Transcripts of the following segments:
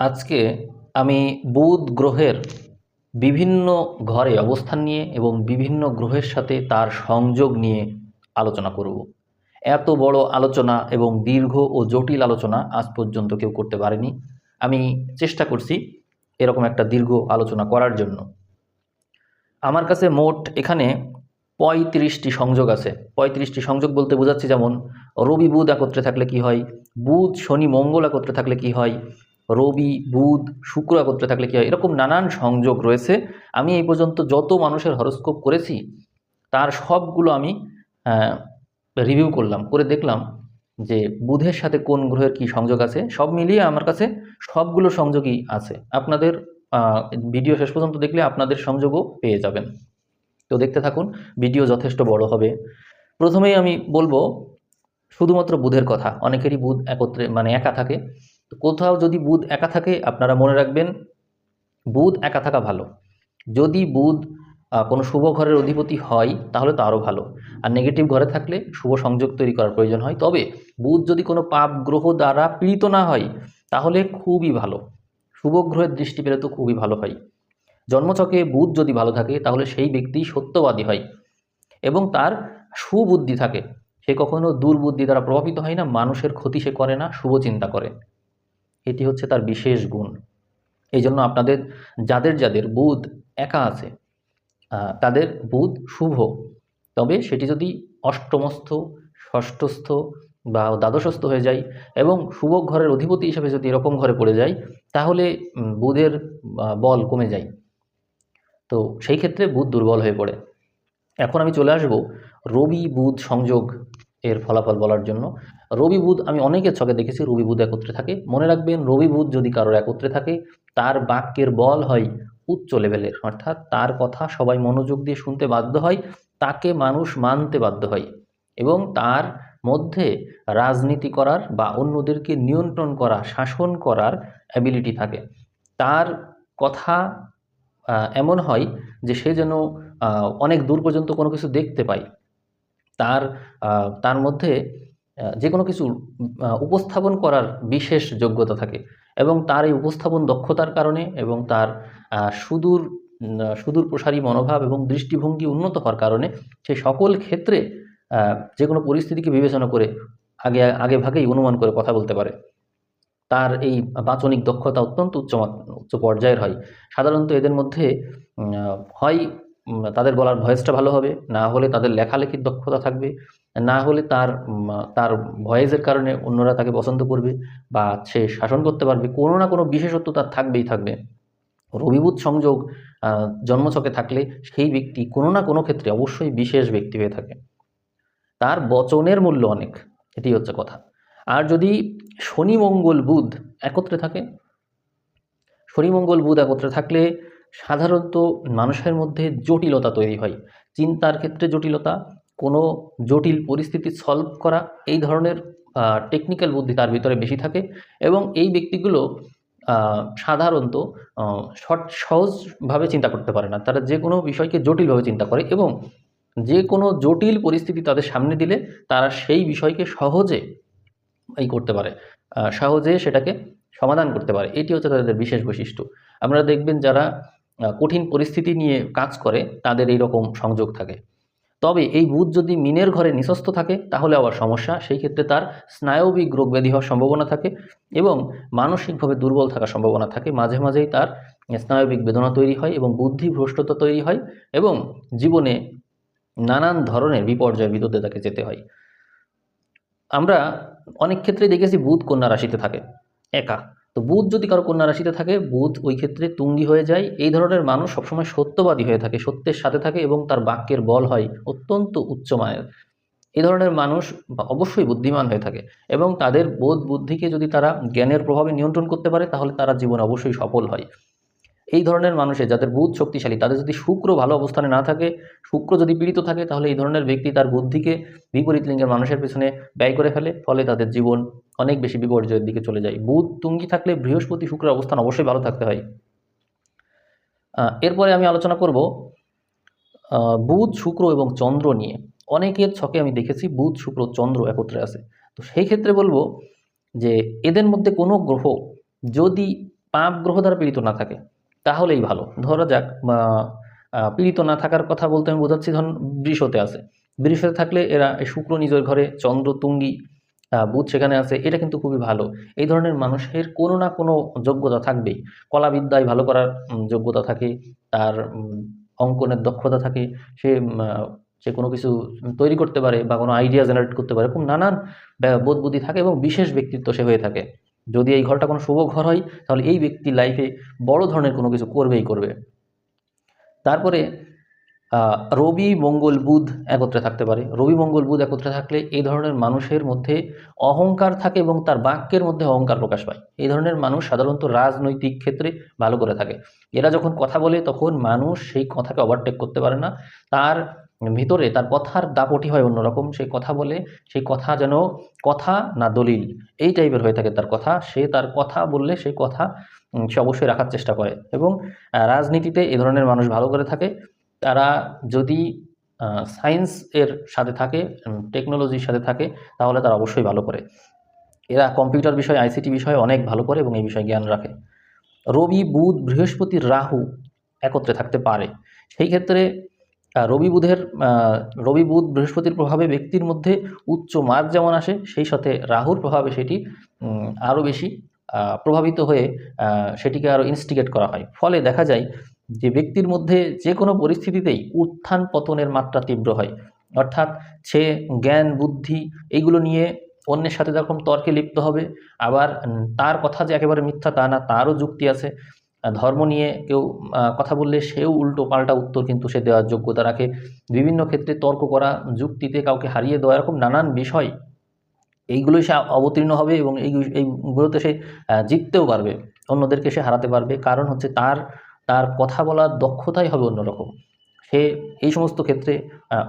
আজকে আমি বুধ গ্রহের বিভিন্ন ঘরে অবস্থান নিয়ে এবং বিভিন্ন গ্রহের সাথে তার সংযোগ নিয়ে আলোচনা করব। এত বড় আলোচনা এবং দীর্ঘ ও জটিল আলোচনা আজ পর্যন্ত কেউ করতে পারেনি। আমি চেষ্টা করছি এরকম একটা দীর্ঘ আলোচনা করার জন্য। আমার কাছে মোট এখানে পঁয়ত্রিশটি সংযোগ আছে। পঁয়ত্রিশটি সংযোগ বলতে বোঝাচ্ছি যেমন, রবি বুধ একত্রে থাকলে কি হয়? বুধ শনি মঙ্গল একত্রে থাকলে কি হয়? রবি, বুধ, শুক্র একত্রে থাকলে কী হয়? এরকম নানান সংযোগ রয়েছে। আমি এই পর্যন্ত যত মানুষের হরস্কোপ করেছি, তার সবগুলো আমি রিভিউ করলাম, করে দেখলাম যে বুধের সাথে কোন গ্রহের কি সংযোগ আছে। সব মিলিয়ে আমার কাছে সবগুলো সংযোগই আছে। আপনাদের ভিডিও শেষ পর্যন্ত দেখলে আপনাদের সংযোগও পেয়ে যাবেন। তো দেখতে থাকুন ভিডিও যথেষ্ট বড় হবে। প্রথমেই আমি বলব, শুধুমাত্র বুধের কথা, অনেকেরই বুধ একত্রে মানে একা থাকে। তো কোথাও যদি বুধ একা থাকে, আপনারা মনে রাখবেন বুধ একা থাকা ভালো। যদি বুধ কোনো শুভ ঘরের অধিপতি হয়, তাহলে তো আরও ভালো। আর নেগেটিভ ঘরে থাকলে শুভ সংযোগ তৈরি করার প্রয়োজন হয়। তবে বুধ যদি কোনো পাপ গ্রহ দ্বারা পীড়িত না হয়, তাহলে খুবই ভালো। শুভ গ্রহের দৃষ্টি পেলে তো খুবই ভালো হয়। জন্মচকে বুধ যদি ভালো থাকে, তাহলে সেই ব্যক্তি সত্যবাদী হয় এবং তার সুবুদ্ধি থাকে। সে কখনো দুর্বুদ্ধি দ্বারা প্রভাবিত হয় না, মানুষের ক্ষতি সে করে না, শুভ চিন্তা করে। এটি হচ্ছে তার বিশেষ গুণ। এই জন্য আপনাদের যাদের যাদের বুধ একা আছে তাদের বুধ শুভ। তবে সেটি যদি অষ্টমস্থ, ষষ্ঠস্থ বা দ্বাদশস্থ হয়ে যায় এবং শুভ ঘরের অধিপতি হিসেবে যদি এরকম ঘরে পড়ে যায়, তাহলে বুধের বল কমে যায়। তো সেই ক্ষেত্রে বুধ দুর্বল হয়ে পড়ে। এখন আমি চলে আসব রবি বুধ সংযোগ এর ফলাফল বলার জন্য। রবি বুধ, আমি অনেকের ছকে দেখেছি রবি বুধ একত্রে থাকে। মনে রাখবেন, রবি বুধ যদি কারোর একত্রে থাকে, তার বাক্যের বল হয় উচ্চ লেভেলের, অর্থাৎ তার কথা সবাই মনোযোগ দিয়ে শুনতে বাধ্য হয়, তাকে মানুষ মানতে বাধ্য হয় এবং তার মধ্যে রাজনীতি করার বা অন্যদেরকে নিয়ন্ত্রণ করা, শাসন করার অ্যাবিলিটি থাকে। তার কথা এমন হয় যে সে যেন অনেক দূর পর্যন্ত কোনো কিছু দেখতে পায়। তার তার মধ্যে যে কোনো কিছু উপস্থাপন করার বিশেষ যোগ্যতা থাকে এবং তার এই উপস্থাপন দক্ষতার কারণে এবং তার সুদূর সুদূর প্রসারী মনোভাব এবং দৃষ্টিভঙ্গি উন্নত হওয়ার কারণে সে সকল ক্ষেত্রে যে কোনো পরিস্থিতিকে বিবেচনা করে আগে আগে ভাগেই অনুমান করে কথা বলতে পারে। তার এই বাচনিক দক্ষতা অত্যন্ত উচ্চ উচ্চ পর্যায়ের হয়। সাধারণত এদের মধ্যে হয় তাদের বলার ভয়েসটা ভালো হবে, না হলে তাদের লেখালেখির দক্ষতা থাকবে। না হলে তার তার ভয়েসের কারণে অন্যরা তাকে পছন্দ করবে বা সে শাসন করতে পারবে। কোনো না কোনো বিশেষত্ব তার থাকবেই থাকবে। রবিবুধ সংযোগ জন্মছকে থাকলে সেই ব্যক্তি কোনো না কোনো ক্ষেত্রে অবশ্যই বিশেষ ব্যক্তি হয়ে থাকে। তার বচনের মূল্য অনেক, এটি হচ্ছে কথা। আর যদি শনি, মঙ্গল, বুধ একত্রে থাকে, শনি, মঙ্গল, বুধ একত্রে থাকলে সাধারণত মানুষের মধ্যে জটিলতা তৈরি হয়। চিন্তার ক্ষেত্রে জটিলতা কোনো জটিল পরিস্থিতি সলভ করা এই ধরনের টেকনিক্যাল বুদ্ধি তার ভিতরে বেশি থাকে এবং এই ব্যক্তিগুলো সাধারণত সট- সহজভাবে চিন্তা করতে পারে না। তারা যে কোনো বিষয়কে জটিলভাবে চিন্তা করে এবং যে কোনো জটিল পরিস্থিতি তাদের সামনে দিলে তারা সেই বিষয়কে সহজে এই করতে পারে সহজে সেটাকে সমাধান করতে পারে। এটি হচ্ছে তাদের বিশেষ বৈশিষ্ট্য। আপনারা দেখবেন যারা কঠিন পরিস্থিতি নিয়ে কাজ করে তাদের এই রকম সংযোগ থাকে। তবে এই বুধ যদি মিনের ঘরে নিঃস্ব থাকে, তাহলে আবার সমস্যা। সেই ক্ষেত্রে তার স্নায়বিক রোগ ব্যাধি হওয়ার সম্ভাবনা থাকে এবং মানসিকভাবে দুর্বল থাকার সম্ভাবনা থাকে। মাঝে মাঝেই তার স্নায়বিক বেদনা তৈরি হয় এবং বুদ্ধি ভ্রষ্টতা তৈরি হয় এবং জীবনে নানান ধরনের বিপর্যয় বিদ্যুতে তাকে যেতে হয়। আমরা অনেক ক্ষেত্রেই দেখেছি বুধ কন্যা রাশিতে থাকে, একা। তো বুধ যদি কারও কন্যা রাশিতে থাকে, বুধ ওই ক্ষেত্রে তুঙ্গি হয়ে যায়। এই ধরনের মানুষ সবসময় সত্যবাদী হয়ে থাকে, সত্যের সাথে থাকে এবং তার বাক্যের বল হয় অত্যন্ত উচ্চমানের এই ধরনের মানুষ অবশ্যই বুদ্ধিমান হয়ে থাকে এবং তাদের বোধ বুদ্ধিকে যদি তারা জ্ঞানের প্রভাবে নিয়ন্ত্রণ করতে পারে, তাহলে তারা জীবন অবশ্যই সফল হয়। এই ধরনের মানুষের যাদের বুধ শক্তিশালী, তাদের যদি শুক্র ভালো অবস্থানে না থাকে, শুক্র যদি পীড়িত থাকে, তাহলে এই ধরনের ব্যক্তি তার বুদ্ধিকে বিপরীত লিঙ্গের মানুষের পেছনে ব্যয় করে ফেলে, ফলে তাদের জীবন অনেক বেশি বিপর্যয়ের দিকে চলে যায়। বুধ তুঙ্গি থাকলে বৃহস্পতি শুক্রের অবস্থান অবশ্যই ভালো থাকতে হয়। এরপরে আমি আলোচনা করব বুধ, শুক্র এবং চন্দ্র নিয়ে। অনেকের ছকে আমি দেখেছি বুধ, শুক্র, চন্দ্র একত্রে আছে। তো সেই ক্ষেত্রে বলব যে, এদের মধ্যে কোনো গ্রহ যদি পাপ গ্রহ দ্বারা পীড়িত না থাকে তাহলেই ভালো। ধরা যাক পীড়িত না থাকার কথা বলতে আমি বোঝাচ্ছি, ধরুন বৃষতে আছে। বৃষতে থাকলে এরা শুক্র নিজের ঘরে, চন্দ্র, তুঙ্গি বুধ সেখানে আছে, এটা কিন্তু খুবই ভালো। এই ধরনের মানুষের কোনো না কোনো যোগ্যতা থাকবেই। কলাবিদ্যায় ভালো করার যোগ্যতা থাকে, তার অঙ্কনের দক্ষতা থাকে, সে সে কোনো কিছু তৈরি করতে পারে বা কোনো আইডিয়া জেনারেট করতে পারে, এরকম নানান বোধ বুদ্ধি থাকে এবং বিশেষ ব্যক্তিত্ব সে হয়ে থাকে। যদি এই ঘরটা কোনো শুভ ঘর হয়, তাহলে এই ব্যক্তি লাইফে বড় ধরনের কোনো কিছু করবেই করবে। তারপরে রবি, মঙ্গল, বুধ একত্রে থাকতে পারে। রবি, মঙ্গল, বুধ একত্রে থাকলে এই ধরনের মানুষের মধ্যে অহংকার থাকে এবং তার বাক্যের মধ্যে অহংকার প্রকাশ পায়। এই ধরনের মানুষ সাধারণত রাজনৈতিক ক্ষেত্রে ভালো করে থাকে। এরা যখন কথা বলে, তখন মানুষ সেই কথাকে ওভারটেক করতে পারে না। তার ভিতরে তার কথার দাপটি হয় অন্যরকম। সেই কথা বলে সেই কথা যেন কথা না দলিল। এই টাইপের হয়ে থাকে তার কথা। সে তার কথা বললে সেই কথা সে অবশ্যই রাখার চেষ্টা করে এবং রাজনীতিতে এ ধরনের মানুষ ভালো করে থাকে। তারা যদি সায়েন্স এর সাথে থাকে টেকনোলজির সাথে থাকে, তাহলে তারা অবশ্যই ভালো করে। এরা কম্পিউটার বিষয় আইসিটি বিষয়ে অনেক ভালো করে এবং এই বিষয়ে জ্ঞান রাখে। রবি, বুধ, বৃহস্পতি, রাহু একত্রে থাকতে পারে। সেই ক্ষেত্রে রবি বুধের রবি বুধ বৃহস্পতির প্রভাবে ব্যক্তির মধ্যে উচ্চ মার্গ যেমন আসে, সেই সাথে রাহুর প্রভাবে সেটি আরও বেশি প্রভাবিত হয়ে সেটিকে আরও ইনস্টিগেট করা হয়। ফলে দেখা যায় যে ব্যক্তির মধ্যে যে কোনো পরিস্থিতিতেই উত্থান পতনের মাত্রা তীব্র হয়। অর্থাৎ সে জ্ঞান, বুদ্ধি এইগুলো নিয়ে অন্যের সাথে যেরকম তর্কে লিপ্ত হবে, আবার তার কথা যে একেবারে মিথ্যা তা না, তারও যুক্তি আছে। ধর্ম নিয়ে কেউ কথা বললে সেও উল্টো পাল্টা উত্তর কিন্তু সে দেওয়ার যোগ্যতা রাখে। বিভিন্ন ক্ষেত্রে তর্ক করা, যুক্তিতে কাউকে হারিয়ে দেওয়া এরকম নানান বিষয়, এইগুলোই সে অবতীর্ণ হবে এবং এই, এইগুলোতে সে জিততেও পারবে, অন্যদেরকে সে হারাতে পারবে। কারণ হচ্ছে তার তার কথা বলার দক্ষতাই হবে অন্যরকম। সে এই সমস্ত ক্ষেত্রে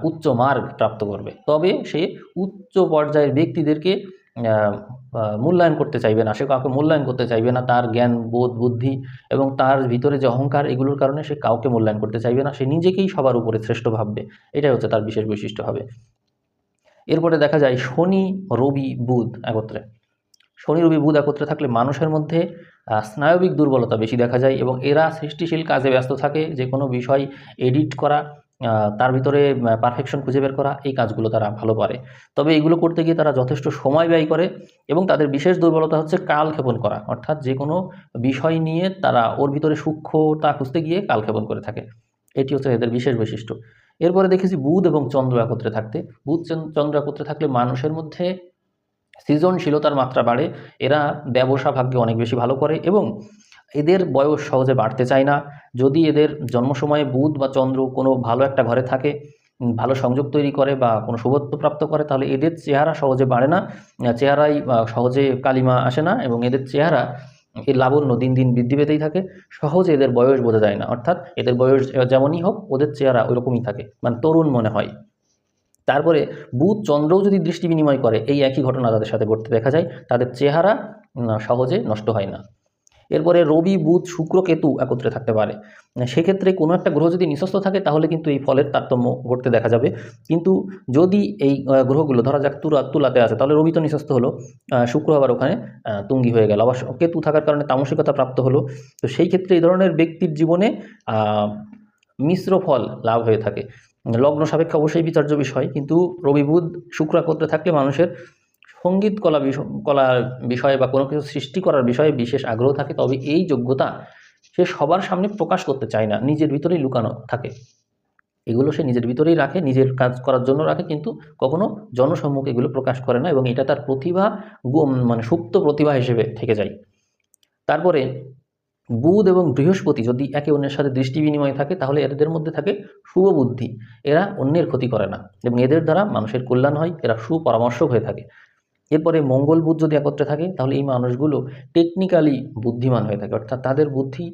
উচ্চ মার্গ প্রাপ্ত করবে। তবে সে উচ্চ পর্যায়ের ব্যক্তিদেরকে মূল্যায়ন করতে চাইবে না। সে কাউকে মূল্যায়ন করতে চাইবে না। তার জ্ঞান, বোধ, বুদ্ধি এবং তার ভিতরে যে অহংকার, এগুলোর কারণে সে কাউকে মূল্যায়ন করতে চাইবে না। সে নিজেকেই সবার উপরে শ্রেষ্ঠ ভাববে। এটাই হচ্ছে তার বিশেষ বৈশিষ্ট্য হবে। এরপরে দেখা যায় শনি, রবি, বুধ একত্রে। শনি, রবি, বুধ একত্রে থাকলে মানুষের মধ্যে স্নায়বিক দুর্বলতা বেশি দেখা যায় এবং এরা সৃষ্টিশীল কাজে ব্যস্ত থাকে। যে কোনো বিষয় এডিট করা তার ভিতরে পারফেকশন খুঁজে বের করা, এই কাজগুলো তারা ভালো পারে তবে এগুলো করতে গিয়ে তারা যথেষ্ট সময় ব্যয় করে এবং তাদের বিশেষ দুর্বলতা হচ্ছে কালক্ষেপণ করা। অর্থাৎ যে কোনো বিষয় নিয়ে তারা ওর ভিতরে সূক্ষ্মতা খুঁজতে গিয়ে কালক্ষেপণ করে থাকে। এটি হচ্ছে এদের বিশেষ বৈশিষ্ট্য। এরপরে দেখেছি বুধ এবং চন্দ্র একত্রে থাকতে। বুধ চন্দ্র একত্রে থাকলে মানুষের মধ্যে সৃজনশীলতার মাত্রা বাড়ে। এরা ব্যবসা ভাগ্যে অনেক বেশি ভালো করে এবং এদের বয়স সহজে বাড়তে চায় না। যদি এদের জন্ম সময়ে বুধ বা চন্দ্র কোনো ভালো একটা ঘরে থাকে, ভালো সংযোগ তৈরি করে বা কোনো শুভত্ব প্রাপ্ত করে, তাহলে এদের চেহারা সহজে বাড়ে না। চেহারাই সহজে কালিমা আসে না এবং এদের চেহারা এর লাবণ্য দিন দিন বৃদ্ধি পেতেই থাকে। সহজে এদের বয়স বোঝা যায় না। অর্থাৎ এদের বয়স যেমনই হোক, ওদের চেহারা ওইরকমই থাকে মানে তরুণ মনে হয়। তারপরে বুধ চন্দ্রও যদি দৃষ্টি বিনিময় করে, এই একই ঘটনা তাদের সাথে ঘটতে দেখা যায়। তাদের চেহারা সহজে নষ্ট হয় না। এরপরে রবি, বুধ, শুক্র, কেতু একত্রে থাকতে পারে। সেক্ষেত্রে কোনো একটা গ্রহ যদি নিঃস্ব থাকে, তাহলে কিন্তু এই ফলের তারতম্য ঘটতে দেখা যাবে। কিন্তু যদি এই গ্রহগুলো ধরা যাক তুলা, তুলাতে আছে, তাহলে রবি তো নিঃস্ব হলো শুক্র আবার ওখানে তুঙ্গি হয়ে গেল। আবার কেতু থাকার কারণে তামসিকতা প্রাপ্ত হলো। তো সেই ক্ষেত্রে এই ধরনের ব্যক্তির জীবনে মিশ্র ফল লাভ হয়ে থাকে। লগ্ন সাপেক্ষে অবশ্যই বিচার্য বিষয়, কিন্তু রবি, বুধ, শুক্র একত্রে থাকলে মানুষের সংগীত কলা কলার বিষয়ে বা কোনো কিছু সৃষ্টি করার বিষয়ে বিশেষ আগ্রহ থাকে, তবে এই যোগ্যতা সে সবার সামনে প্রকাশ করতে চায় না, নিজের ভিতরেই লুকানো থাকে। এগুলো সে নিজের ভিতরেই রাখে, নিজের কাজ করার জন্য রাখে, কিন্তু কখনো জনসম্মুখে এগুলো প্রকাশ করে না এবং এটা তার প্রতিভা মানে সুপ্ত প্রতিভা হিসেবে থেকে যায়। তারপরে বুধ এবং বৃহস্পতি যদি একে অন্যের সাথে দৃষ্টি বিনিময় থাকে, তাহলে এদের মধ্যে থাকে শুভ বুদ্ধি। এরা অন্যের ক্ষতি করে না এবং এদের দ্বারা মানুষের কল্যাণ হয়, এরা সুপরামর্শক হয়ে থাকে। এরপরে মঙ্গল বুধ যদি একত্রে থাকে, তাহলে এই মানুষগুলো টেকনিক্যালি বুদ্ধিমান হয়ে থাকে। অর্থাৎ তাদের বুদ্ধি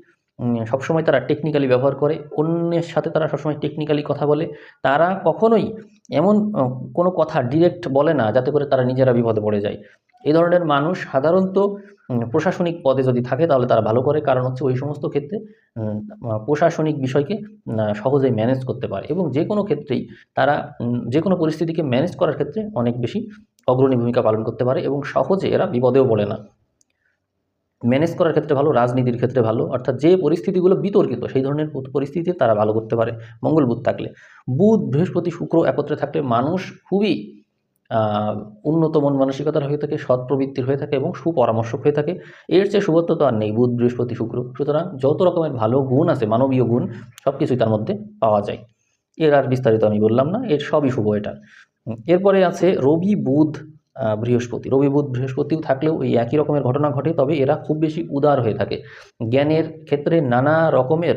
সবসময় তারা টেকনিক্যালি ব্যবহার করে, অন্যের সাথে তারা সবসময় টেকনিক্যালি কথা বলে। তারা কখনোই এমন কোনো কথা ডিরেক্ট বলে না, যাতে করে তারা নিজেরা বিপদে পড়ে যায়। এই ধরনের মানুষ সাধারণত প্রশাসনিক পদে যদি থাকে, তাহলে তারা ভালো করে, কারণ হচ্ছে ওই সমস্ত ক্ষেত্রে প্রশাসনিক বিষয়কে সহজেই ম্যানেজ করতে পারে। এবং যে কোনো ক্ষেত্রেই তারা যে কোনো পরিস্থিতিকে ম্যানেজ করার ক্ষেত্রে অনেক বেশি অগ্রণী ভূমিকা পালন করতে পারে এবং সহজে এরা বিপদেও পড়ে না। ম্যানেজ করার ক্ষেত্রে ভালো, রাজনীতির ক্ষেত্রে ভালো, অর্থাৎ যে পরিস্থিতিগুলো বিতর্কিত, সেই ধরনের পরিস্থিতিতে তারা ভালো করতে পারে, মঙ্গল বুধ থাকলে। বুধ, বৃহস্পতি, শুক্র একত্রে থাকলে মানুষ খুবই উন্নত মন মানসিকতার হয়ে থাকে, সৎ প্রবৃত্তির হয়ে থাকে এবং সুপরামর্শক হয়ে থাকে। এর চেয়ে শুভত্ব তো আর নেই, বুধ, বৃহস্পতি, শুক্র। সুতরাং যত রকমের ভালো গুণ আছে, মানবীয় গুণ সব কিছুই তার মধ্যে পাওয়া যায়। এর আর বিস্তারিত আমি বললাম না, এর সবই শুভ এটা। এরপরে আছে রবি, বুধ বৃহস্পতি। রবি, বুধ, বৃহস্পতিও থাকলেও এই একই রকমের ঘটনা ঘটে, তবে এরা খুব বেশি উদার হয়ে থাকে। জ্ঞানের ক্ষেত্রে নানা রকমের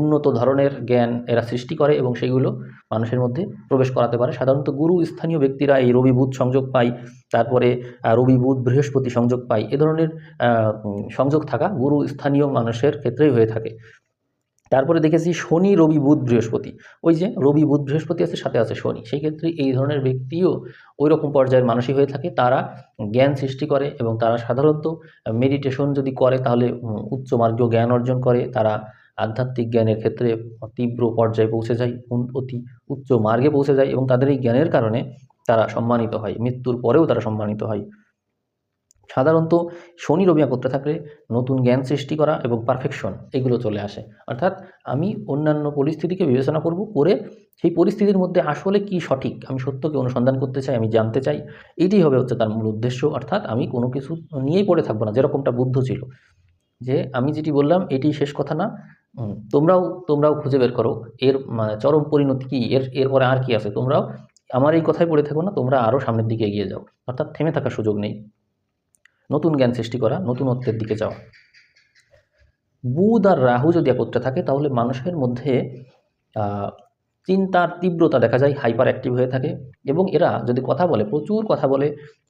উন্নত ধরনের জ্ঞান এরা সৃষ্টি করে এবং সেগুলো মানুষের মধ্যে প্রবেশ করাতে পারে। সাধারণত গুরু, স্থানীয় ব্যক্তিরা এই রবি, বুধ সংযোগ পায়, তারপরে রবি, বুধ, বৃহস্পতি সংযোগ পায়। এ ধরনের সংযোগ থাকা গুরু, স্থানীয় মানুষের ক্ষেত্রেই হয়ে থাকে। তারপরে দেখেছি শনি, রবি, বুধ, বৃহস্পতি। ওই যে রবি, বুধ, বৃহস্পতি আছে, সাথে আছে শনি। সেই ক্ষেত্রে এই ধরনের ব্যক্তিও ওই রকম পর্যায়ের মানুষই হয়ে থাকে। তারা জ্ঞান সৃষ্টি করে এবং তারা সাধারণত মেডিটেশন যদি করে, তাহলে উচ্চ মার্গীয় জ্ঞান অর্জন করে। তারা আধ্যাত্মিক জ্ঞানের ক্ষেত্রে তীব্র পর্যায়ে পৌঁছে যায় অতি উচ্চ মার্গে পৌঁছে যায় এবং তাদের এই জ্ঞানের কারণে তারা সম্মানিত হয়। মৃত্যুর পরেও তারা সম্মানিত হয়। সাধারণত শনি রবি একত্রে থাকলে নতুন জ্ঞান সৃষ্টি করা এবং পারফেকশন এগুলো চলে আসে। অর্থাৎ আমি অন্যান্য পরিস্থিতিকে বিবেচনা করব করে সেই পরিস্থিতির মধ্যে আসলে কি সঠিক, আমি সত্যকে অনুসন্ধান করতে চাই, আমি জানতে চাই এইটাই হবে হচ্ছে তার মূল উদ্দেশ্য। অর্থাৎ আমি কোনো কিছু নিয়েই পড়ে থাকব না, যেরকমটা বুদ্ধ ছিল। যে আমি যেটি বললাম এটি শেষ কথা না। তোমরাও তোমরাও খুঁজে বের করো, এর মানে চরম পরিণতি কী, এর এরপরে আর কি আছে? তোমরাও আমার এই কথাই পড়ে থাকো না, তোমরা আরও সামনের দিকে এগিয়ে যাও। অর্থাৎ থেমে থাকার সুযোগ নেই। নতুন জ্ঞান সৃষ্টি করা নতুনত্বের দিকে যাওয়া। বুধ আর রাহু যদি একত্রে থাকে, তাহলে মানুষের মধ্যে চিন্তার তীব্রতা দেখা যায় হাইপার অ্যাক্টিভ হয়ে থাকে এবং এরা যদি কথা বলে, প্রচুর কথা বলে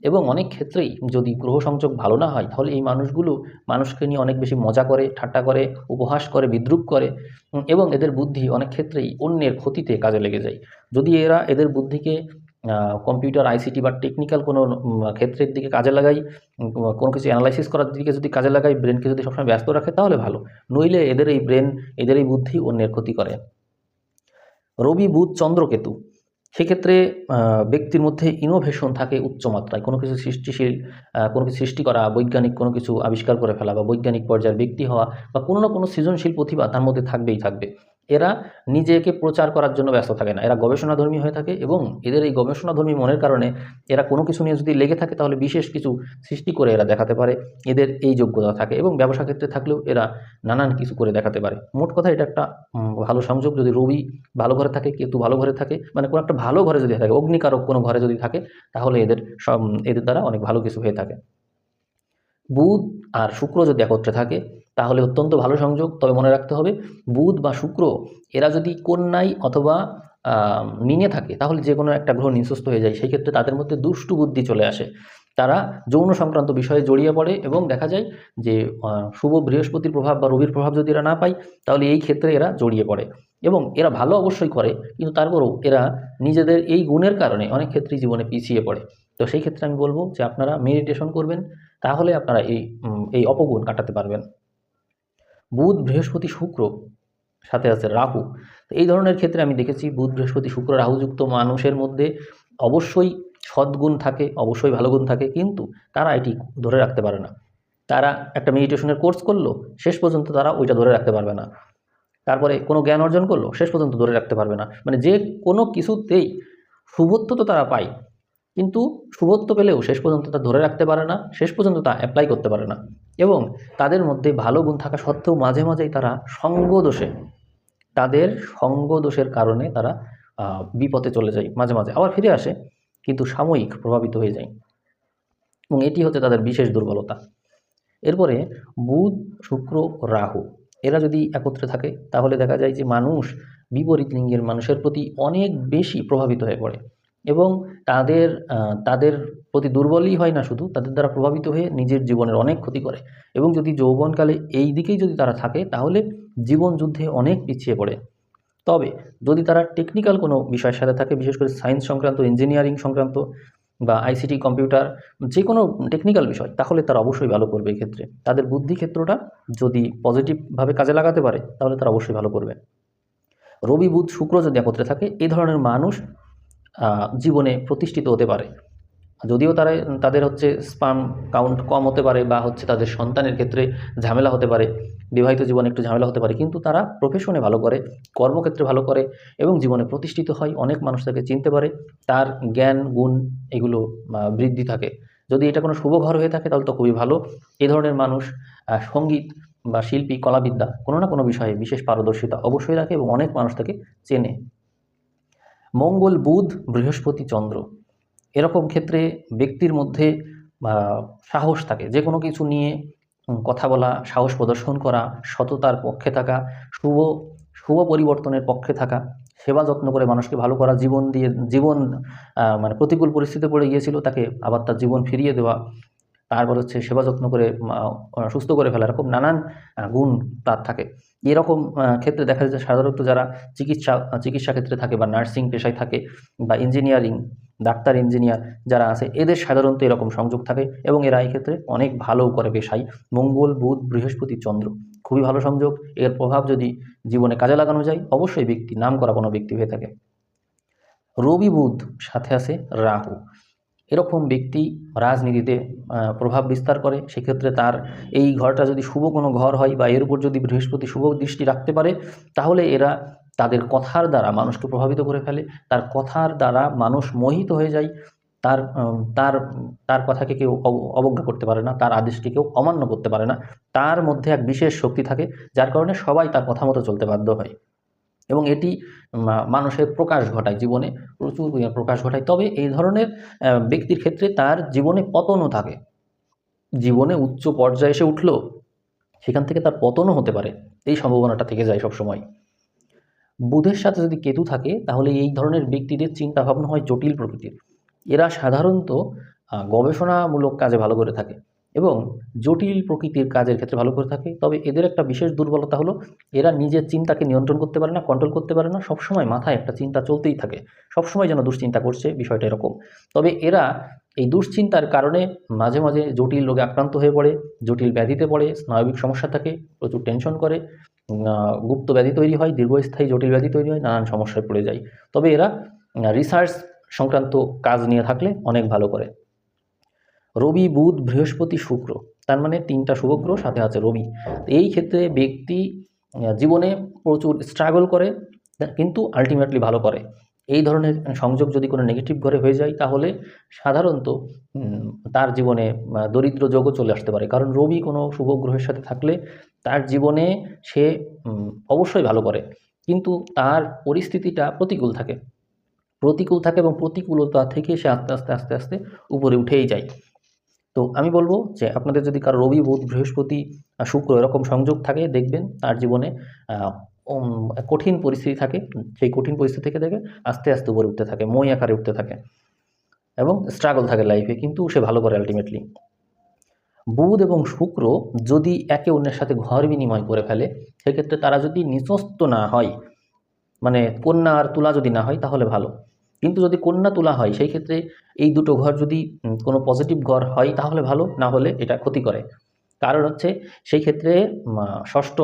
এবং অনেক ক্ষেত্রেই যদি গ্রহ সংযোগ ভালো না হয়, তাহলে এই মানুষগুলো মানুষকে নিয়ে অনেক বেশি মজা করে, ঠাট্টা করে, উপহাস করে, বিদ্রুপ করে এবং এদের বুদ্ধি অনেক ক্ষেত্রেই অন্যের ক্ষতিতে কাজে লেগে যায়। যদি এরা এদের বুদ্ধিকে কম্পিউটার আইসিটি বা টেকনিক্যাল কোনো ক্ষেত্রের দিকে কাজে লাগাই কোনো কিছু অ্যানালাইসিস করার দিকে যদি কাজে লাগাই ব্রেনকে যদি সবসময় ব্যস্ত রাখে, তাহলে ভালো। নইলে এদের এই ব্রেন এদের এই বুদ্ধি অন্যের ক্ষতি করে। রবি, বুধ চন্দ্রকেতু সেক্ষেত্রে ব্যক্তির মধ্যে ইনোভেশন থাকে উচ্চ মাত্রায়। কোনো কিছু সৃষ্টিশীল কোনো কিছু সৃষ্টি করা, বৈজ্ঞানিক কোনো কিছু আবিষ্কার করে ফেলা বা বৈজ্ঞানিক পর্যায়ের ব্যক্তি হওয়া বা কোনো না কোনো সৃজনশীল প্রতিভা তার মধ্যে থাকবেই থাকবে। এরা নিজেকে প্রচার করার জন্য ব্যস্ত থাকে না। এরা গবেষণাধর্মী হয়ে থাকে এবং এদের এই গবেষণাধর্মী মনের কারণে এরা কোনো কিছু নিয়ে যদি লেগে থাকে তাহলে বিশেষ কিছু সৃষ্টি করে এরা দেখাতে পারে। এদের এই যোগ্যতা থাকে এবং ব্যবসা ক্ষেত্রে থাকলেও এরা নানান কিছু করে দেখাতে পারে। মোট কথা এটা একটা ভালো সংযোগ। যদি রবি ভালো ঘরে থাকে, কেতু ভালো ঘরে থাকে মানে কোনো একটা ভালো ঘরে যদি থাকে, অগ্নিকারক কোনো ঘরে যদি থাকে, তাহলে এদের সব, এদের দ্বারা অনেক ভালো কিছু হয়ে থাকে। বুধ আর শুক্র যদি একত্রে থাকে তাহলে অত্যন্ত ভালো সংযোগ। তবে মনে রাখতে হবে, বুধ বা শুক্র এরা যদি কন্যায় অথবা মিনে থাকে, তাহলে যে কোনো একটা গ্রহ নিঃস্বস্ত হয়ে যায়। সেই ক্ষেত্রে তাদের মধ্যে দুষ্টু বুদ্ধি চলে আসে। তারা যৌন সংক্রান্ত বিষয়ে জড়িয়ে পড়ে এবং দেখা যায় যে শুভ বৃহস্পতির প্রভাব বা রবির প্রভাব যদি এরা না পায়, তাহলে এই ক্ষেত্রে এরা জড়িয়ে পড়ে। এবং এরা ভালো অবশ্যই করে, কিন্তু তারপরেও এরা নিজেদের এই গুণের কারণে অনেক ক্ষেত্রেই জীবনে পিছিয়ে পড়ে। তো সেই ক্ষেত্রে আমি বলব যে, আপনারা মেডিটেশন করবেন, তাহলে আপনারা এই এই অপগুণ কাটাতে পারবেন। বুধ, বৃহস্পতি, শুক্র সাথে আছে রাহু। তো এই ধরনের ক্ষেত্রে আমি দেখেছি বুধ, বৃহস্পতি, শুক্র রাহুযুক্ত মানুষের মধ্যে অবশ্যই সদ্গুণ থাকে, অবশ্যই ভালো গুণ থাকে, কিন্তু তারা এটি ধরে রাখতে পারে না। তারা একটা মেডিটেশনের কোর্স করল, শেষ পর্যন্ত তারা ওইটা ধরে রাখতে পারবে না। তারপরে কোনো জ্ঞান অর্জন করল, শেষ পর্যন্ত ধরে রাখতে পারবে না। মানে যে কোনো কিছুতেই শুভত্ব তো তারা পায়, কিন্তু শুভত্ব পেলেও শেষ পর্যন্ত তা ধরে রাখতে পারে না, শেষ পর্যন্ত তা অ্যাপ্লাই করতে পারে না। এবং তাদের মধ্যে ভালো গুণ থাকা সত্ত্বেও মাঝে মাঝেই তারা সঙ্গ দোষে তাদের সঙ্গ দোষের কারণে তারা বিপথে চলে যায় মাঝে মাঝে। আবার ফিরে আসে, কিন্তু সাময়িক প্রভাবিত হয়ে যায়। এবং এটি হচ্ছে তাদের বিশেষ দুর্বলতা। এরপরে বুধ, শুক্র, রাহু। এরা যদি একত্রে থাকে, তাহলে দেখা যায় যে মানুষ বিপরীত লিঙ্গের মানুষের প্রতি অনেক বেশি প্রভাবিত হয়ে পড়ে। এবং তাদের তাদের প্রতি দুর্বলই হয় না শুধু, তাদের দ্বারা প্রভাবিত হয়ে নিজের জীবনের অনেক ক্ষতি করে। এবং যদি যৌবনকালে এই দিকেই যদি তারা থাকে, তাহলে জীবন যুদ্ধে অনেক পিছিয়ে পড়ে। তবে যদি তারা টেকনিক্যাল কোনো বিষয়ের সাথে থাকে, বিশেষ করে সায়েন্স সংক্রান্ত ইঞ্জিনিয়ারিং সংক্রান্ত বা আইসিটি কম্পিউটার যে কোনো টেকনিক্যাল বিষয়, তাহলে তারা অবশ্যই ভালো করবে এই ক্ষেত্রে তাদের বুদ্ধি ক্ষেত্রটা যদি পজিটিভভাবে কাজে লাগাতে পারে, তাহলে তারা অবশ্যই ভালো করবে। রবি, বুধ, শুক্র যদি একত্রে থাকে এই ধরনের মানুষ জীবনে প্রতিষ্ঠিত হতে পারে। যদিও তারা, তাদের হচ্ছে স্পাম কাউন্ট কম হতে পারে বা হচ্ছে তাদের সন্তানের ক্ষেত্রে ঝামেলা হতে পারে, বিবাহিত জীবনে একটু ঝামেলা হতে পারে, কিন্তু তারা প্রফেশনে ভালো করে, কর্মক্ষেত্রে ভালো করে এবং জীবনে প্রতিষ্ঠিত হয়, অনেক মানুষ তাকে চিনতে পারে, তার জ্ঞান, গুণ এগুলো বৃদ্ধি থাকে। যদি এটা কোনো শুভ ঘর হয়ে থাকে তাহলে তো খুবই ভালো। এ ধরনের মানুষ সংগীত বা শিল্পী, কলাবিদ্যা কোনো না কোনো বিষয়ে বিশেষ পারদর্শিতা অবশ্যই রাখে এবং অনেক মানুষ তাকে চেনে। মঙ্গল, বুধ, বৃহস্পতি, চন্দ্র। এরকম ক্ষেত্রে ব্যক্তির মধ্যে সাহস থাকে। যে কোনো কিছু নিয়ে কথা বলা, সাহস প্রদর্শন করা, সততার পক্ষে থাকা, শুভ শুভ পরিবর্তনের পক্ষে থাকা, সেবা যত্ন করে মানুষকে ভালো করা, জীবন দিয়ে, জীবন মানে প্রতিকূল পরিস্থিতিতে পড়ে গিয়েছিল, তাকে আবার তার জীবন ফিরিয়ে দেওয়া তারপর হচ্ছে সেবা যত্ন করে সুস্থ করে ফেলা, এরকম নানান গুণ তার থাকে। এরকম ক্ষেত্রে দেখা যায় সাধারণত যারা চিকিৎসা চিকিৎসা ক্ষেত্রে থাকে বা নার্সিং পেশায় থাকে বা ইঞ্জিনিয়ারিং, ডাক্তার, ইঞ্জিনিয়ার যারা আছে, এদের সাধারণত এরকম সংযোগ থাকে এবং এরা এই ক্ষেত্রে অনেক ভালো করে পেশায়। মঙ্গল, বুধ, বৃহস্পতি, চন্দ্র, খুবই ভালো সংযোগ। এর প্রভাব যদি জীবনে কাজে লাগানো যায়, অবশ্যই ব্যক্তি নাম করা কোনো ব্যক্তি হয়ে থাকে। রবি বুধ সাথে আছে রাহু। এরকম ব্যক্তি রাজনীতিতে প্রভাব বিস্তার করে, সেক্ষেত্রে তার এই ঘরটা যদি শুভ কোনো ঘর হয় বা এর উপর যদি বৃহস্পতি শুভ দৃষ্টি রাখতে পারে, তাহলে এরা তাদের কথার দ্বারা মানুষকে প্রভাবিত করে ফেলে। তার কথার দ্বারা মানুষ মোহিত হয়ে যায়। তার তার তার কথাকে কেউ অব- অবজ্ঞা করতে পারে না, তার আদেশকে কেউ অমান্য করতে পারে না। তার মধ্যে এক বিশেষ শক্তি থাকে, যার কারণে সবাই তার কথা মতো চলতে বাধ্য হয়। এবং এটি মানুষের প্রকাশ ঘটায়, জীবনে প্রচুর পরিমাণে প্রকাশ ঘটায়। তবে এই ধরনের ব্যক্তির ক্ষেত্রে তার জীবনে পতনও থাকে। জীবনে উচ্চ পর্যায়ে এসে উঠল, সেখান থেকে তার পতনও হতে পারে। এই সম্ভাবনাটা থেকে যায় সবসময়। বুধের সাথে যদি কেতু থাকে, তাহলে এই ধরনের ব্যক্তিদের চিন্তা ভাবনা হয় জটিল প্রকৃতির। এরা সাধারণত গবেষণামূলক কাজে ভালো করে থাকে। এবং জটিল প্রকৃতির কাজের ক্ষেত্রে ভালো করে থাকে। তবে এদের একটা বিশেষ দুর্বলতা হলো, এরা নিজের চিন্তাকে নিয়ন্ত্রণ করতে পারে না কন্ট্রোল করতে পারে না, সবসময় মাথায় একটা চিন্তা চলতেই থাকে। সবসময় যেন দুশ্চিন্তা করছে, বিষয়টা এরকম। তবে এরা এই দুশ্চিন্তার কারণে মাঝে মাঝে জটিল রোগে আক্রান্ত হয়ে পড়ে, জটিল ব্যাধিতে পড়ে, স্নায়বিক সমস্যা থাকে, প্রচুর টেনশন করে গুপ্ত ব্যাধি তৈরি হয়, দীর্ঘস্থায়ী জটিল ব্যাধি তৈরি হয়, নানান সমস্যায় পড়ে যায়। তবে এরা রিসার্চ সংক্রান্ত কাজ নিয়ে থাকলে অনেক ভালো করে। রবি, বুধ, বৃহস্পতি, শুক্র। তার মানে তিনটা শুভগ্রহ সাথে আছে রবি। এই ক্ষেত্রে ব্যক্তি জীবনে প্রচুর স্ট্রাগল করে, কিন্তু আলটিমেটলি ভালো করে। এই ধরনের সংযোগ যদি কোনো নেগেটিভ ঘরে হয়ে যায়, তাহলে সাধারণত তার জীবনে দরিদ্র যোগও চলে আসতে পারে। কারণ রবি কোনো শুভ গ্রহের সাথে থাকলে তার জীবনে সে অবশ্যই ভালো করে। কিন্তু তার পরিস্থিতিটা প্রতিকূল থাকে। প্রতিকূল থাকে এবং প্রতিকূলতা থেকে সে আস্তে আস্তে আস্তে আস্তে উপরে উঠেই যায়। তো আমি বলব যে আপনাদের যদি কারও রবি বুধ, বৃহস্পতি শুক্র এরকম সংযোগ থাকে, দেখবেন তার জীবনে কঠিন পরিস্থিতি থাকে, সেই কঠিন পরিস্থিতি থেকে দেখে আস্তে আস্তে উপরে উঠতে থাকে, মই আকারে উঠতে থাকে এবং স্ট্রাগল থাকে লাইফে কিন্তু সে ভালো করে আলটিমেটলি বুধ এবং শুক্র যদি একে অন্যের সাথে ঘর বিনিময় করে ফেলে, সেক্ষেত্রে তারা যদি নিচস্ত না হয় মানে কন্যা আর তুলা যদি না হয়, তাহলে ভালো। কিন্তু যদি কন্যা তুলা হয়, সেই ক্ষেত্রে এই দুটো ঘর যদি কোনো পজিটিভ ঘর হয়, তাহলে ভালো, না হলে এটা ক্ষতি করে। কারণ হচ্ছে, সেই ক্ষেত্রে ষষ্ঠ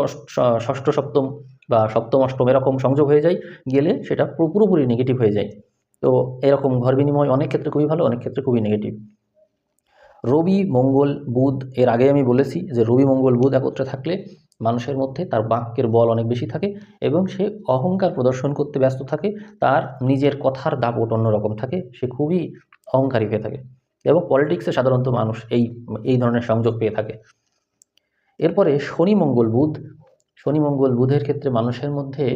ষষ্ঠ সপ্তম বা সপ্তম অষ্টম এরকম সংযোগ হয়ে যায়, গেলে সেটা পুরোপুরি নেগেটিভ হয়ে যায়। তো এরকম ঘর বিনিময় অনেক ক্ষেত্রে খুবই ভালো, অনেক ক্ষেত্রে খুবই নেগেটিভ রবি, মঙ্গল, বুধ, এর আগে আমি বলেছি যে রবি, মঙ্গল, বুধ একত্রে থাকলে মানুষের মধ্যে তার বাক্যের বল অনেক বেশি থাকে এবং সে অহংকার প্রদর্শন করতে ব্যস্ত থাকে, তার নিজের কথার দাপট অন্যরকম থাকে, সে খুবই অহংকারী হয়ে থাকে এবং পলিটিক্সে সাধারণত মানুষ এই এই ধরনের সংযোগ পেয়ে থাকে। এরপরে শনি, মঙ্গল, বুধ। শনি, মঙ্গল, বুধের ক্ষেত্রে মানুষের মধ্যে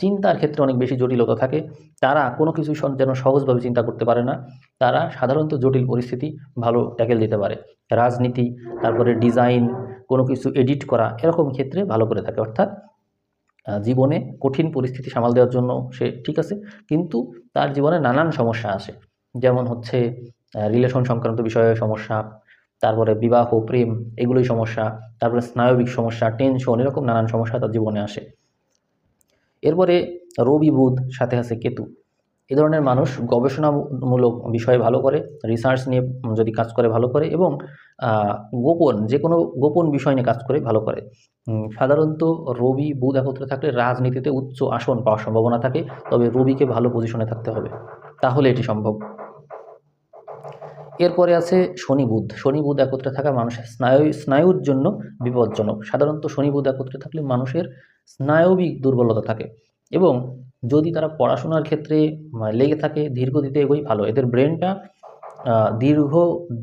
চিন্তার ক্ষেত্রে অনেক বেশি জটিলতা থাকে। তারা কোনো কিছু যেন সহজভাবে চিন্তা করতে পারে না। তারা সাধারণত জটিল পরিস্থিতি ভালো ট্যাকেল দিতে পারে। রাজনীতি, তারপরে ডিজাইন কোনো কিছু এডিট করা এরকম ক্ষেত্রে ভালো করে থাকে। অর্থাৎ জীবনে কঠিন পরিস্থিতি সামাল দেওয়ার জন্য সে ঠিক আছে, কিন্তু তার জীবনে নানান সমস্যা আসে। যেমন হচ্ছে রিলেশন সংক্রান্ত বিষয়ে সমস্যা, তারপরে বিবাহ, প্রেম এগুলোই সমস্যা, তারপরে স্নায়বিক সমস্যা টেনশন এরকম নানান সমস্যা তার জীবনে আসে। এরপরে রবি বুধ, সাথে আছে কেতু। এ ধরনের মানুষ গবেষণামূলক বিষয়ে ভালো করে রিসার্চ নিয়ে যদি কাজ করে ভালো করে এবং গোপন যে কোনো গোপন বিষয় নিয়ে কাজ করে ভালো করে। সাধারণত রবি, বুধ একত্রে থাকলে রাজনীতিতে উচ্চ আসন পাওয়ার সম্ভাবনা থাকে, তবে রবিকে ভালো পজিশনে থাকতে হবে। তাহলে এটি সম্ভব। এরপরে আছে শনি বুধ। শনি বুধ একত্রে থাকা মানুষের স্নায়ু, স্নায়ুর জন্য বিপজ্জনক। সাধারণত শনি বুধ একত্রে থাকলে মানুষের স্নায়বিক দুর্বলতা থাকে এবং যদি তারা পড়াশোনার ক্ষেত্রে লেগে থাকে ধীর গতিতে এগোই ভালো। এদের ব্রেনটা দীর্ঘ,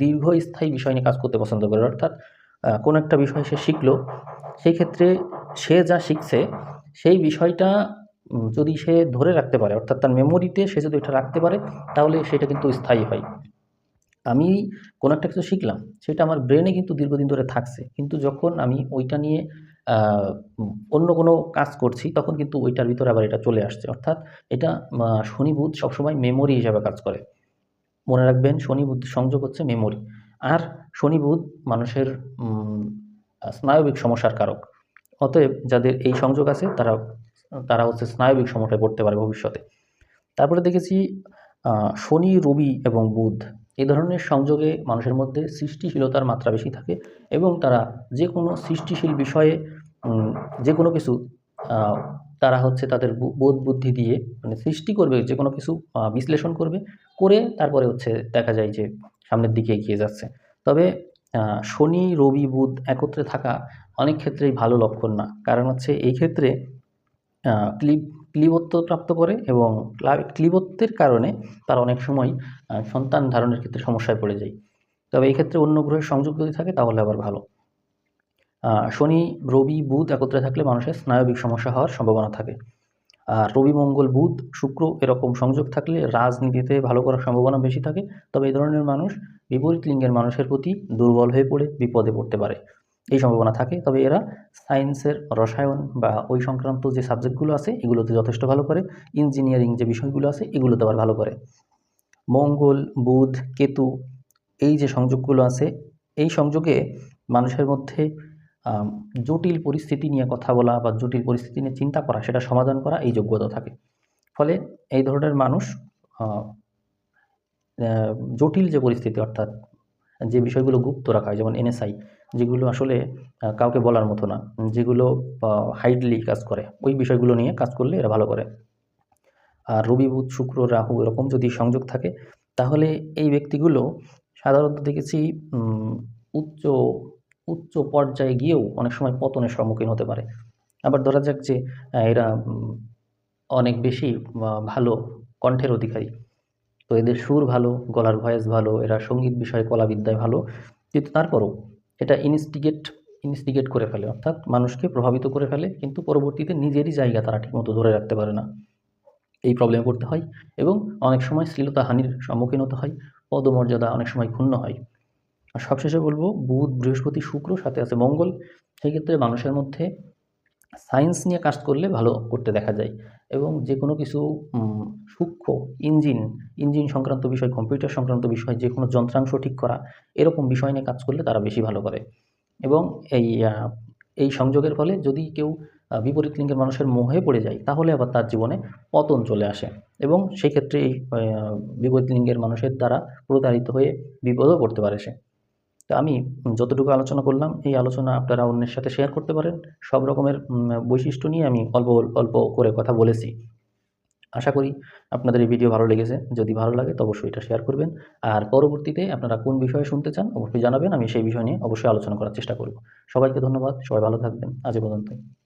দীর্ঘস্থায়ী বিষয় নিয়ে কাজ করতে পছন্দ করে। অর্থাৎ কোনো একটা বিষয় সে শিখলো সেই ক্ষেত্রে সে যা শিখছে, সেই বিষয়টা যদি সে ধরে রাখতে পারে, অর্থাৎ তার মেমোরিতে সে যদি এটা রাখতে পারে, তাহলে সেটা কিন্তু স্থায়ী হয়। আমি কোনো একটা কিছু শিখলাম, সেটা আমার ব্রেনে কিন্তু দীর্ঘদিন ধরে থাকছে। কিন্তু যখন আমি ওইটা নিয়ে অন্য কোনো কাজ করছি, তখন কিন্তু ওইটার ভিতরে আবার এটা চলে আসছে। অর্থাৎ এটা শনি বুধ সবসময় মেমোরি হিসাবে কাজ করে। মনে রাখবেন, শনি বুধ সংযোগ হচ্ছে মেমোরি আর শনি বুধ মানুষের স্নায়বিক সমস্যার কারক। অতএব যাদের এই সংযোগ আছে, তারা তারা হচ্ছে স্নায়বিক সমস্যায় পড়তে পারে ভবিষ্যতে। তারপরে দেখেছি শনি, রবি এবং বুধ। এই ধরনের সংযোগে মানুষের মধ্যে সৃষ্টিশীলতার মাত্রা বেশি থাকে এবং তারা যে কোনো সৃষ্টিশীল বিষয়ে যে কোনো কিছু তারা হচ্ছে তাদের বোধ বুদ্ধি দিয়ে মানে সৃষ্টি করবে যে কোনো কিছু বিশ্লেষণ করবে করে তারপরে হচ্ছে দেখা যায় যে সামনের দিকে এগিয়ে যাচ্ছে। তবে শনি রবি বুধ একত্রে থাকা অনেক ক্ষেত্রেই ভালো লক্ষণ না। কারণ হচ্ছে এই ক্ষেত্রে আহ, ক্লি ক্লিবত্ব প্রাপ্ত করে এবং ক্লা- ক্লিবত্বের কারণে তার অনেক সময় সন্তান ধারণের ক্ষেত্রে সমস্যায় পড়ে যায়। তবে এই ক্ষেত্রে অন্য গ্রহের সংযোগ যদি থাকে, তাহলে আবার ভালো। শনি, রবি, বুধ একত্রে থাকলে মানুষের স্নায়বিক সমস্যা হওয়ার সম্ভাবনা থাকে। আর রবি, মঙ্গল, বুধ, শুক্র এরকম সংযোগ থাকলে রাজনীতিতে ভালো করার সম্ভাবনা বেশি থাকে। তবে এই ধরনের মানুষ বিপরীত লিঙ্গের মানুষের প্রতি দুর্বল হয়ে পড়ে, বিপদে পড়তে পারে। এই সম্ভাবনা থাকে। তবে এরা সায়েন্সের রসায়ন বা ওই সংক্রান্ত যে সাবজেক্টগুলো আছে, এগুলোতে যথেষ্ট ভালো করে। ইঞ্জিনিয়ারিং যে বিষয়গুলো আছে, এগুলোতে আবার ভালো করে। মঙ্গল, বুধ, কেতু এই যে সংযোগগুলো আছে, এই সংযোগে মানুষের মধ্যে জটিল পরিস্থিতি নিয়ে কথা বলা বা জটিল পরিস্থিতি নিয়ে চিন্তা করা, সেটা সমাধান করা এই যোগ্যতা থাকে। ফলে এই ধরনের মানুষ জটিল যে পরিস্থিতি, অর্থাৎ যে বিষয়গুলো গুপ্ত রাখা হয়, যেমন এনএসআই যেগুলো আসলে কাউকে বলার মতো না, যেগুলো হাইডলি কাজ করে। ওই বিষয়গুলো নিয়ে কাজ করলে এরা ভালো করে। আর রবি বুধ, শুক্র, রাহু এরকম যদি সংযোগ থাকে, তাহলে এই ব্যক্তিগুলো সাধারণত দেখেছি উচ্চ উচ্চ পর্যায়ে গিয়েও অনেক সময় পতনের সম্মুখীন হতে পারে। আবার ধরা যাক যে এরা অনেক বেশি ভালো কণ্ঠের অধিকারী। তো এদের সুর ভালো, গলার ভয়েস ভালো, এরা সংগীত বিষয়ে কলাবিদ্যায় ভালো। কিন্তু তারপরও এটা ইনস্টিগেট ইনস্টিগেট করে ফেলে, অর্থাৎ মানুষকে প্রভাবিত করে ফেলে, কিন্তু পরবর্তীতে নিজেরই জায়গা তারা ঠিকমতো ধরে রাখতে পারে না। এই প্রবলেমে পড়তে হয় এবং অনেক সময় শ্লীলতা হানির সম্মুখীন হতে হয়, পদমর্যাদা অনেক সময় ক্ষুণ্ণ হয়। আর সবশেষে বলব, বুধ, বৃহস্পতি, শুক্র, সাথে আছে মঙ্গল। সেই ক্ষেত্রে মানুষের মধ্যে সায়েন্স নিয়ে কাজ করলে ভালো করতে দেখা যায় এবং যে কোনো কিছু সূক্ষ্ম ইঞ্জিন ইঞ্জিন সংক্রান্ত বিষয়, কম্পিউটার সংক্রান্ত বিষয় যে কোনো যন্ত্রাংশ ঠিক করা, এরকম বিষয় নিয়ে কাজ করলে তারা বেশি ভালো করে। এবং এই এই সংযোগের ফলে যদি কেউ বিপরীত লিঙ্গের মানুষের মোহে পড়ে যায়, তাহলে আবার তার জীবনে পতন চলে আসে। এবং সেই ক্ষেত্রে এই বিপরীত লিঙ্গের মানুষের দ্বারা প্রতারিত হয়ে বিপদও পড়তে পারে সে। তো আমি যতটুকু আলোচনা করলাম, এই আলোচনা আপনারা অন্যের সাথে শেয়ার করতে পারেন। সব রকমের বৈশিষ্ট্য নিয়ে আমি অল্প অল্প করে কথা বলেছি। আশা করি আপনাদের এই ভিডিও ভালো লেগেছে। যদি ভালো লাগে, তো অবশ্যই এটা শেয়ার করবেন। আর পরবর্তীতে আপনারা কোন বিষয়ে শুনতে চান, অবশ্যই জানাবেন। আমি সেই বিষয় নিয়ে অবশ্যই আলোচনা করার চেষ্টা করব। সবাইকে ধন্যবাদ। সবাই ভালো থাকবেন। আজ পর্যন্ত পর্যন্তই।